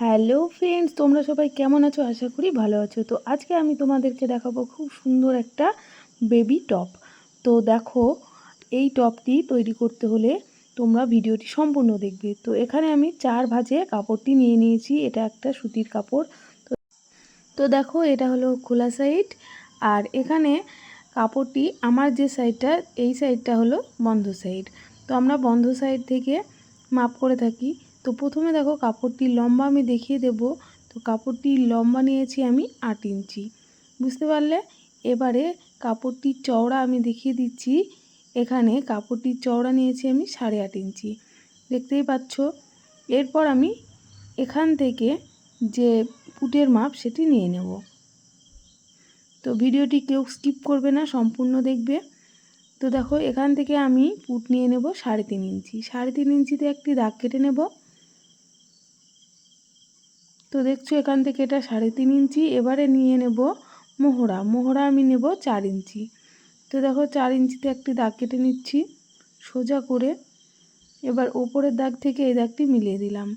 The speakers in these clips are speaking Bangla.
হ্যালো ফ্রেন্ডস তোমরা সবাই কেমন আছো? আশা করি ভালো আছো। তো আজকে আমি তোমাদেরকে দেখাবো খুব সুন্দর একটা বেবি টপ তো দেখো, এই টপটি তৈরি করতে হলে তোমরা ভিডিওটি সম্পূর্ণ দেখবে। তো এখানে আমি চার ভাজে কাপড়টি নিয়ে নিয়েছি। এটা একটা সুতির কাপড়। তো তো দেখো, এটা হলো খোলা সাইড আর এখানে কাপড়টি আমার যে সাইডটা এই সাইডটা হলো বন্ধ সাইড তো আমরা বন্ধ সাইড থেকে মাপ করে থাকি। তো প্রথমে দেখো কাপড়টির লম্বা আমি দেখিয়ে দেব। তো কাপড়টির লম্বা নিয়েছি আমি আট ইঞ্চি। বুঝতে পারলে? এবারে কাপড়টির চওড়া আমি দেখিয়ে দিচ্ছি। এখানে কাপড়টির চওড়া নিয়েছি আমি সাড়ে আট ইঞ্চি। দেখতেই পাচ্ছ? এরপর আমি এখান থেকে যে পুটের মাপ সেটি নিয়ে নেব। তো ভিডিওটি কেউ স্কিপ করবে না, সম্পূর্ণ দেখবে। তো দেখো এখান থেকে আমি পুট নিয়ে নেব সাড়ে তিন ইঞ্চি। সাড়ে তিন ইঞ্চিতে একটি দাগ কেটে নেব। তো দেখছ এখান থেকে এটা সাড়ে তিন ইঞ্চি, এবারে নিয়ে নেব মোহরা। মোহরা আমি নেব চার ইঞ্চি। তো দেখো চার ইঞ্চিতে একটি দাগ কেটে নিচ্ছি সোজা করে। এবার ওপরের দাগ থেকে এই দাগটি মিলিয়ে দিলাম।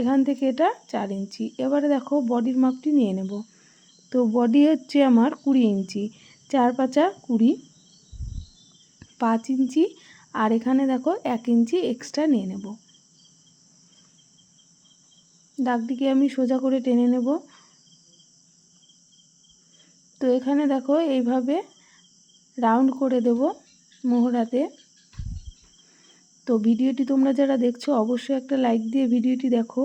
এখান থেকে এটা চার ইঞ্চি। এবারে দেখো বডির মাপটি নিয়ে নেব। তো বডি হচ্ছে আমার কুড়ি ইঞ্চি, চার পাঁচা কুড়ি, পাঁচ ইঞ্চি, আর এখানে দেখো এক ইঞ্চি এক্সট্রা নিয়ে নেব। দাগটিকে আমি সোজা করে টেনে নেব। তো এখানে দেখো এইভাবে রাউন্ড করে দেব মোহরাতে। তো ভিডিওটি তোমরা যারা দেখছ, অবশ্যই একটা লাইক দিয়ে ভিডিওটি দেখো।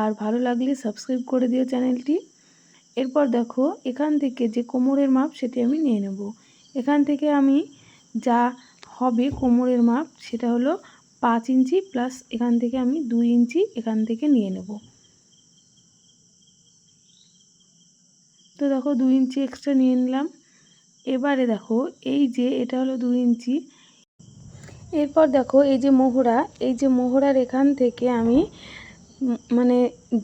আর ভালো লাগলে সাবস্ক্রাইব করে দিও চ্যানেলটি। এরপর দেখো, এখান থেকে যে কোমরের মাপ, সেটি আমি নিয়ে নেব। এখান থেকে আমি যা হবে কোমরের মাপ, সেটা হলো পাঁচ ইঞ্চি, প্লাস এখান থেকে আমি দুই ইঞ্চি এখান থেকে নিয়ে নেব। তো দেখো দু ইঞ্চি এক্সট্রা নিয়ে নিলাম। এবারে দেখো এই যে এটা হলো দু ইঞ্চি। এরপর দেখো এই যে মোহরা, এই যে মোহরার এখান থেকে আমি মানে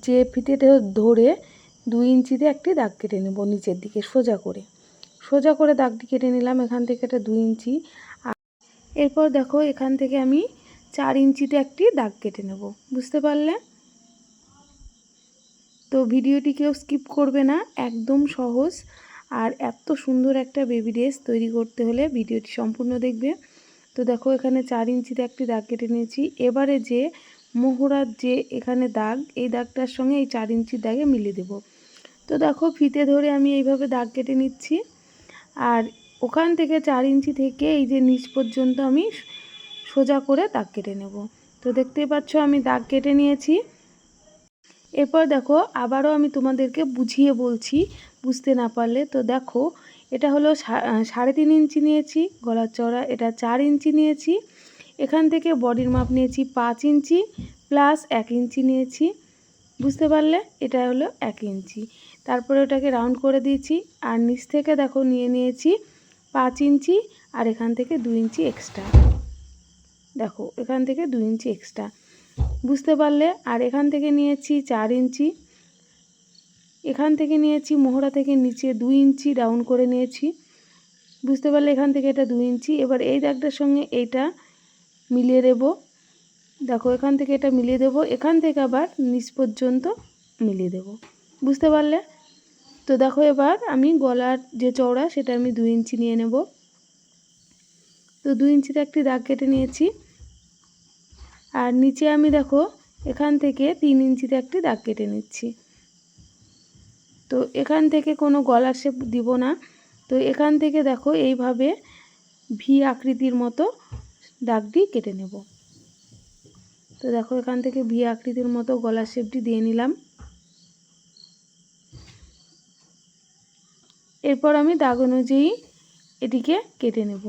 যে ফিতেতে ধরে দুই ইঞ্চিতে একটি দাগ কেটে নেব নিচের দিকে সোজা করে। সোজা করে দাগটি কেটে নিলাম এখান থেকে এটা দুই ইঞ্চি। এরপর দেখো এখান থেকে আমি চার ইঞ্চিতে একটি দাগ কেটে নেব। বুঝতে পারলে? তো ভিডিওটি কেউ স্কিপ করবে না, একদম সহজ। আর এত সুন্দর একটা বেবি ড্রেস তৈরি করতে হলে ভিডিওটি সম্পূর্ণ দেখবে। তো দেখো, এখানে চার ইঞ্চিতে একটি দাগ কেটে নিয়েছি। এবারে যে মোহরার যে এখানে দাগ, এই দাগটার সঙ্গে এই চার ইঞ্চির দাগে মিলিয়ে দেব। তো দেখো, ফিতে ধরে আমি এইভাবে দাগ কেটে নিচ্ছি। আর ওখান থেকে চার ইঞ্চি থেকে এই যে নিচ পর্যন্ত আমি সোজা করে দাগ কেটে নেব। তো দেখতেই পাচ্ছ, আমি দাগ কেটে নিয়েছি। এরপর দেখো, আবারও আমি তোমাদেরকে বুঝিয়ে বলছি, বুঝতে না পারলে তো দেখো, এটা হলো সাড়ে তিন ইঞ্চি নিয়েছি, গলার চড়া এটা চার ইঞ্চি নিয়েছি, এখান থেকে বডির মাপ নিয়েছি পাঁচ ইঞ্চি, প্লাস এক ইঞ্চি নিয়েছি, বুঝতে পারলে? এটা হলো এক ইঞ্চি। তারপরে ওটাকে রাউন্ড করে দিয়েছি, আর নিচ থেকে দেখো নিয়ে নিয়েছি পাঁচ ইঞ্চি, আর এখান থেকে দু ইঞ্চি এক্সট্রা। দেখো, এখান থেকে দু ইঞ্চি এক্সট্রা। বুঝতে পারলে। আর এখান থেকে নিয়েছি চার ইঞ্চি। এখান থেকে নিয়েছি মোহরা থেকে নিচে দুই ইঞ্চি ডাউন করে নিয়েছি। বুঝতে পারলে এখান থেকে এটা দুই ইঞ্চি। এবার এই দাগটার সঙ্গে এইটা মিলিয়ে দেব। দেখো, এখান থেকে এটা মিলিয়ে দেব। এখান থেকে আবার নিচ পর্যন্ত মিলিয়ে দেব। বুঝতে পারলে? তো দেখো, এবার আমি গলার যে চওড়া, সেটা আমি দুই ইঞ্চি নিয়ে নেব। তো দুই ইঞ্চিতে একটি দাগ কেটে নিয়েছি। আর নিচে আমি দেখো, এখান থেকে তিন ইঞ্চিতে একটি দাগ কেটে নিচ্ছি। তো এখান থেকে কোনো গলার শেপ দিব না। তো এখান থেকে দেখো, এইভাবে ভি আকৃতির মতো দাগটি কেটে নেব। তো দেখো, এখান থেকে ভি আকৃতির মতো গলার শেপটি দিয়ে নিলাম। এরপর আমি দাগ অনুযায়ী এটিকে কেটে নেব।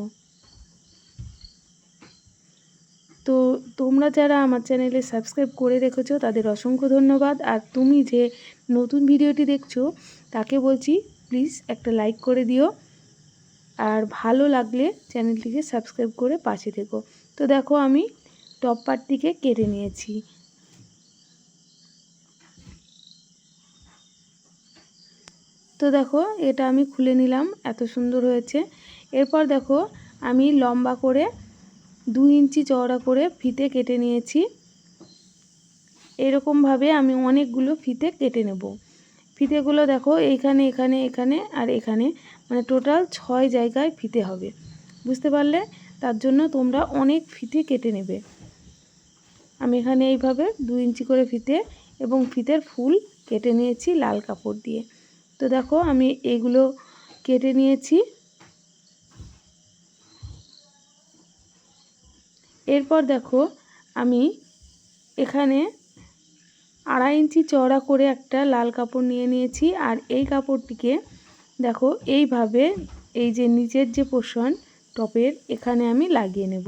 তো তোমরা যারা আমার চ্যানেলে সাবস্ক্রাইব করে রেখেছো, তাদের অসংখ্য ধন্যবাদ। আর তুমি যে নতুন ভিডিওটি দেখছ, তাকে বলছি প্লিজ একটা লাইক করে দিও। আর ভালো লাগলে চ্যানেলটিকে সাবস্ক্রাইব করে পাশে থেকো। তো দেখো, আমি টপ পার্টটিকে কেটে নিয়েছি। তো দেখো, এটা আমি খুলে নিলাম, এত সুন্দর হয়েছে। এরপর দেখো, আমি লম্বা করে দুই ইঞ্চি চওড়া করে ফিতে কেটে নিয়েছি। এরকমভাবে আমি অনেকগুলো ফিতে কেটে নেব। ফিতেগুলো দেখো এইখানে, এখানে এখানে আর এখানে। মানে টোটাল ছয় জায়গায় ফিতে হবে। বুঝতে পারলে? তার জন্য তোমরা অনেক ফিতে কেটে নেবে। আমি এখানে এইভাবে দু ইঞ্চি করে ফিতে এবং ফিতের ফুল কেটে নিয়েছি লাল কাপড় দিয়ে। তো দেখো আমি এগুলো কেটে নিয়েছি। এরপর দেখো, আমি এখানে আড়াই ইঞ্চি চওড়া করে একটা লাল কাপড় নিয়ে নিয়েছি। আর এই কাপড়টিকে দেখো, এইভাবে এই যে নিচের যে পোষণ, টপের এখানে আমি লাগিয়ে নেব।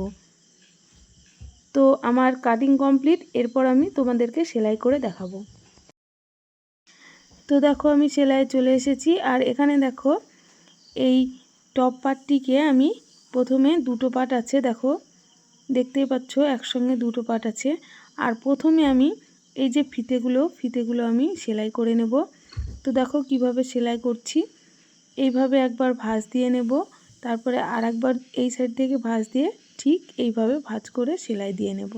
তো আমার কাটিং কমপ্লিট এরপর আমি তোমাদেরকে সেলাই করে দেখাবো। তো দেখো, আমি সেলাই চলে এসেছি। আর এখানে দেখো, এই টপ পার্টটিকে আমি প্রথমে দুটো পার্ট আছে। দেখো দেখতেই পাচ্ছ, একসঙ্গে দুটো পার্ট আছে। আর প্রথমে আমি এই যে ফিতেগুলো ফিতেগুলো আমি সেলাই করে নেব। তো দেখো কীভাবে সেলাই করছি। এইভাবে একবার ভাঁজ দিয়ে নেব। তারপরে আর একবার এই সাইড থেকে ভাঁজ দিয়ে ঠিক এইভাবে ভাঁজ করে সেলাই দিয়ে নেব।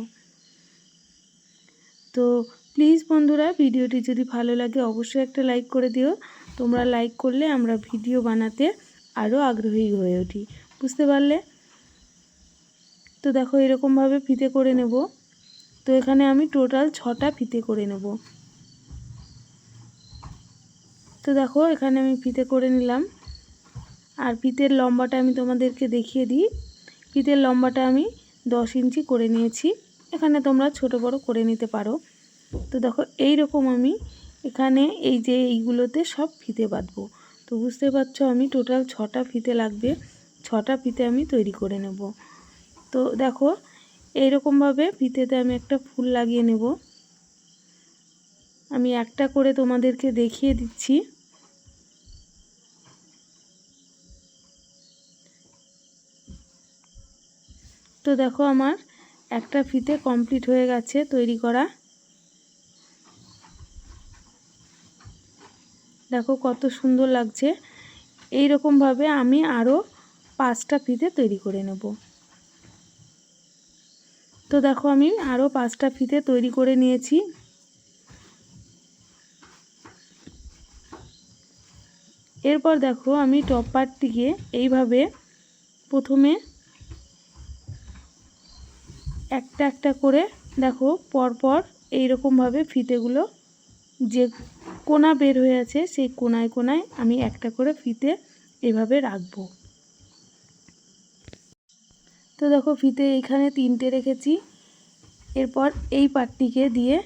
তো প্লিজ বন্ধুরা, ভিডিওটি যদি ভালো লাগে অবশ্যই একটা লাইক করে দিও। তোমরা লাইক করলে আমরা ভিডিও বানাতে আরও আগ্রহী হয়ে উঠি। বুঝতে পারলে? তো দেখো এরকমভাবে ফিতে করে নেব। তো এখানে আমি টোটাল ছটা ফিতে করে নেব। তো দেখো এখানে আমি ফিতে করে নিলাম। আর ফিতের লম্বাটা আমি তোমাদেরকে দেখিয়ে দিই। ফিতের লম্বাটা আমি দশ ইঞ্চি করে নিয়েছি। এখানে তোমরা ছোট বড় করে নিতে পারো। তো দেখো এই রকম আমি এখানে এই যে এইগুলোতে সব ফিতে বাঁধবো। তো বুঝতে পারছ আমি টোটাল ছটা ফিতে লাগবে। ছটা ফিতে আমি তৈরি করে নেব। তো দেখো, এইরকমভাবে ফিতেতে আমি একটা ফুল লাগিয়ে নেব। আমি একটা করে তোমাদেরকে দেখিয়ে দিচ্ছি। তো দেখো আমার একটা ফিতে কমপ্লিট হয়ে গেছে তৈরি করা। দেখো কত সুন্দর লাগছে। এই রকমভাবে আমি আরও পাঁচটা ফিতে তৈরি করে নেব। তো দেখো আমি আরও পাঁচটা ফিতে তৈরি করে নিয়েছি। এরপর দেখো আমি টপ পার্টটিকে এইভাবে প্রথমে একটা একটা করে দেখো পরপর এইরকমভাবে ফিতেগুলো যে কোনা বের হয়ে আছে সেই কোনায় কোনায় আমি একটা করে ফিতে এভাবে রাখব। তো দেখো ফিতে এইখানে তিনটে রেখেছি। এরপর এই পাটটিকে দিয়ে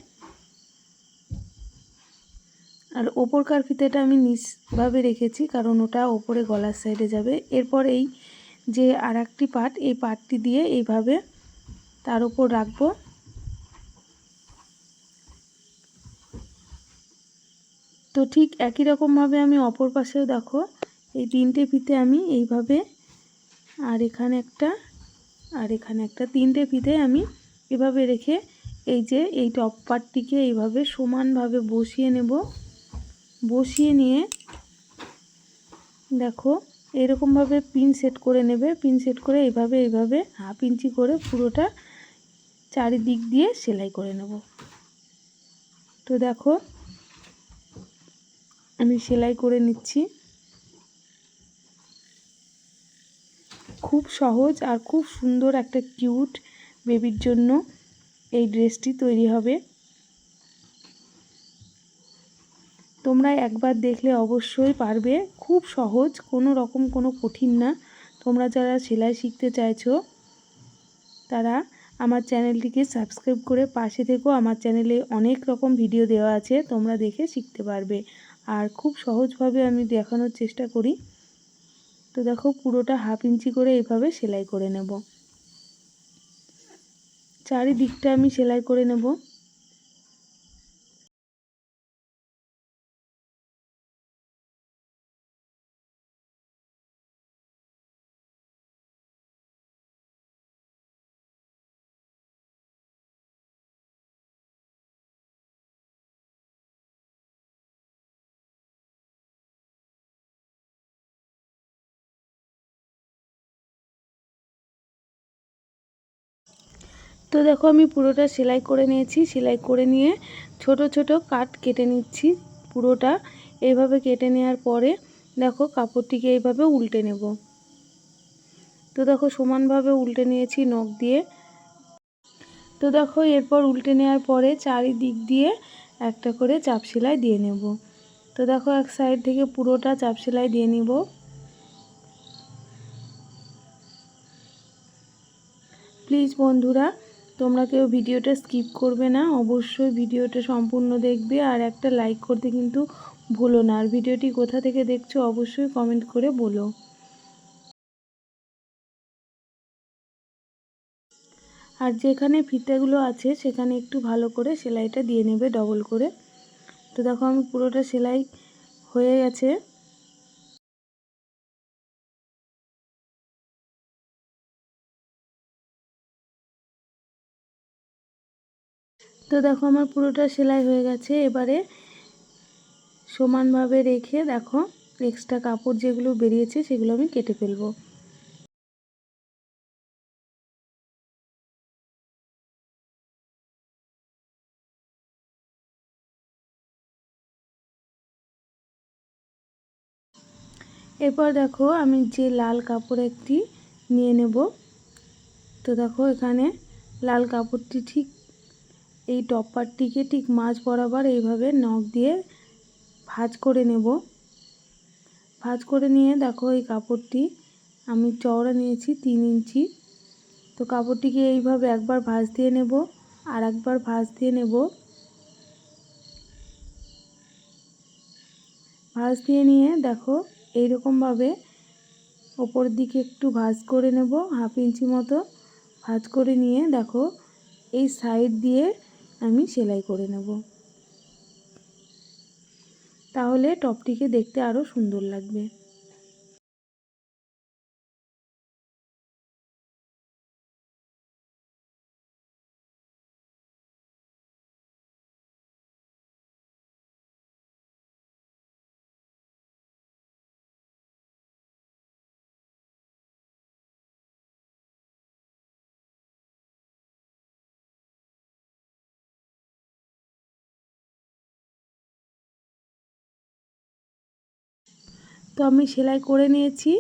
আর ওপরকার ফিতেটা আমি নিচভাবে রেখেছি, কারণ ওটা ওপরে গলার সাইডে যাবে। এরপর এই যে আর একটি পাট, এই পাটটি দিয়ে এইভাবে তার উপর রাখব। তো ঠিক একই রকমভাবে আমি অপর পাশেও দেখো, এই তিনটে ফিতে আমি এইভাবে আর এখানে একটা আর এখানে একটা তিনটে ফিতে আমি এভাবে রেখে এই যে এই টপ পার্টটিকে এইভাবে সমানভাবে বসিয়ে নেব। বসিয়ে নিয়ে দেখো এরকমভাবে পিন সেট করে নেবে। পিন সেট করে এইভাবে এইভাবে হাফ ইঞ্চি করে পুরোটা চারিদিক দিয়ে সেলাই করে নেব। তো দেখো আমি সেলাই করে নিচ্ছি। খুব সহজ আর খুব সুন্দর একটা কিউট বেবির জন্য এই ড্রেসটি তৈরি হবে। তোমরা একবার দেখলে অবশ্যই পারবে। খুব সহজ, কোনো রকম কোনো কঠিন না। তোমরা যারা সেলাই শিখতে চাইছো, তারা আমার চ্যানেলটিকে সাবস্ক্রাইব করে পাশে থেকেও আমার চ্যানেলে অনেক রকম ভিডিও দেওয়া আছে, তোমরা দেখে শিখতে পারবে। আর খুব সহজভাবে আমি দেখানোর চেষ্টা করি। তো দেখো পুরোটা হাফ ইঞ্চি করে এইভাবে সেলাই করে নেব। চারিদিকটা আমি সেলাই করে নেব। তো দেখো আমি পুরোটা সেলাই করে নিয়েছি। সেলাই করে নিয়ে ছোট ছোট কাট কেটে নিচ্ছি পুরোটা। এইভাবে কেটে নেওয়ার পরে দেখো কাপড়টিকে এইভাবে উল্টে নেব। তো দেখো সমানভাবে উল্টে নিয়েছি নখ দিয়ে। তো দেখো এরপর উল্টে নেওয়ার পরে চারিদিক দিয়ে একটা করে চাপ সেলাই দিয়ে নেব। তো দেখো এক সাইড থেকে পুরোটা চাপ সেলাই দিয়ে নিব। প্লিজ বন্ধুরা তোমরা কেউ ভিডিওটা স্কিপ করবে না, অবশ্যই ভিডিওটা সম্পূর্ণ দেখবে আর একটা লাইক করতে কিন্তু ভুলো না। আর ভিডিওটি কোথা থেকে দেখছ অবশ্যই কমেন্ট করে বলো। আর যেখানে ফিতেগুলো আছে, সেখানে একটু ভালো করে সেলাইটা দিয়ে নেবে ডবল করে। তো দেখো আমি পুরোটা সেলাই হয়ে গেছে। তো দেখো আমার পুরোটা সেলাই হয়ে গেছে। এবারে সমানভাবে রেখে দেখো এক্সট্রা কাপড় যেগুলো বেরিয়েছে সেগুলো আমি কেটে ফেলব। এরপর দেখো আমি যে লাল কাপড় একটি নিয়ে নেব। তো দেখো এখানে লাল কাপড়টি ঠিক এই টপারটিকে ঠিক মাছ বরাবর এইভাবে নখ দিয়ে ভাজ করে নেব। ভাজ করে নিয়ে দেখো এই কাপড়টি, আমি চওড়া নিয়েছি তিন ইঞ্চি। তো কাপড়টিকে এইভাবে একবার ভাজ দিয়ে নেব আর একবার ভাজ দিয়ে নেব। ভাজ দিয়ে নিয়ে দেখো এইরকমভাবে ওপর দিকে একটু ভাজ করে নেব, হাফ ইঞ্চি মতো ভাজ করে নিয়ে দেখো এই সাইড দিয়ে আমি সেলাই করে নেব। তাহলে টপটিকে দেখতে আরও সুন্দর লাগবে। তো আমি সেলাই করে নিয়েছি।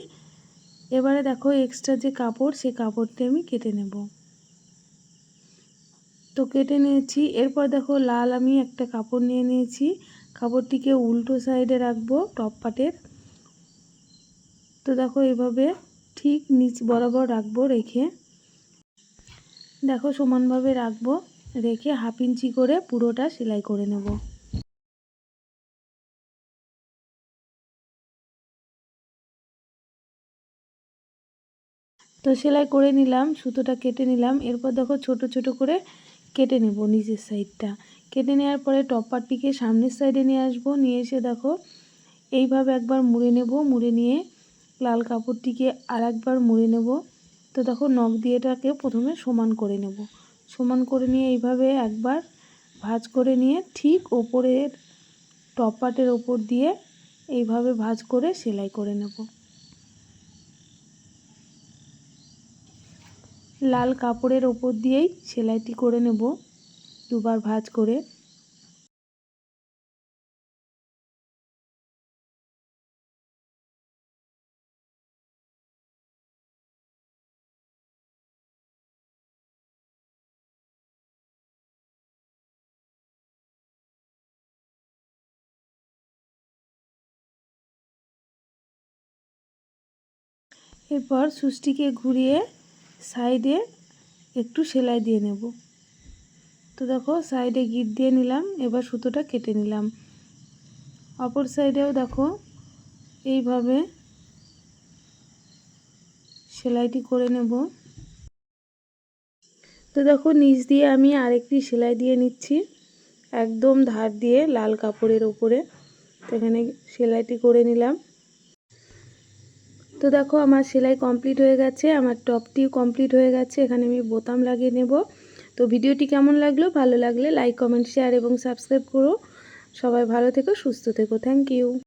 এবারে দেখো এক্সট্রা যে কাপড়, সে কাপড়টি আমি কেটে নেব। তো কেটে নিয়েছি। এরপর দেখো লাল আমি একটা কাপড় নিয়ে নিয়েছি। কাপড়টিকে উল্টো সাইডে রাখব টপ পাটের তো দেখো এভাবে ঠিক নিচ বরাবর রাখব রেখে। দেখো সমানভাবে রাখব, রেখে হাফ ইঞ্চি করে পুরোটা সেলাই করে নেব। তো সেলাই করে নিলাম, সুতোটা কেটে নিলাম। এরপর দেখো ছোট ছোট করে কেটে নেব নিচের সাইডটা কেটে নেওয়ার পরে টপারটিকে সামনের সাইডে নিয়ে আসব। নিয়ে এসে দেখো এইভাবে একবার মুড়ে নেব, মুড়ে নিয়ে লাল কাপড়টিকে আর একবার মুড়ে নেব। তো দেখো নখ দিয়েটাকে প্রথমে সমান করে নেব। সমান করে নিয়ে এইভাবে একবার ভাজ করে নিয়ে ঠিক ওপরের টপ টপাটের ওপর দিয়ে এইভাবে ভাজ করে সেলাই করে নেব। লাল কাপড়ের ওপর দিয়েই সেলাইটি করে নেব দুবার ভাজ করে। এরপর সুচটিকে ঘুরিয়ে সাইডে একটু সেলাই দিয়ে নেব। তো দেখো সাইডে গিট দিয়ে নিলাম, এবার সুতোটা কেটে নিলাম। অপর সাইডেও দেখো এইভাবে সেলাইটি করে নেব। তো দেখো নিচ দিয়ে আমি আরেকটি সেলাই দিয়ে নিচ্ছি, একদম ধার দিয়ে লাল কাপড়ের ওপরে তো এখানে সেলাইটি করে নিলাম। তো দেখো আমার সেলাই কমপ্লিট হয়ে গেছে, আমার টপটিও কমপ্লিট হয়ে গেছে, এখানে আমি বোতাম লাগিয়ে নেব। তো ভিডিওটি কেমন লাগল? ভালো লাগলে লাইক, কমেন্ট শেয়ার এবং সাবস্ক্রাইব করো। সবাই ভালো থেকো, সুস্থ থেকো থ্যাংক ইউ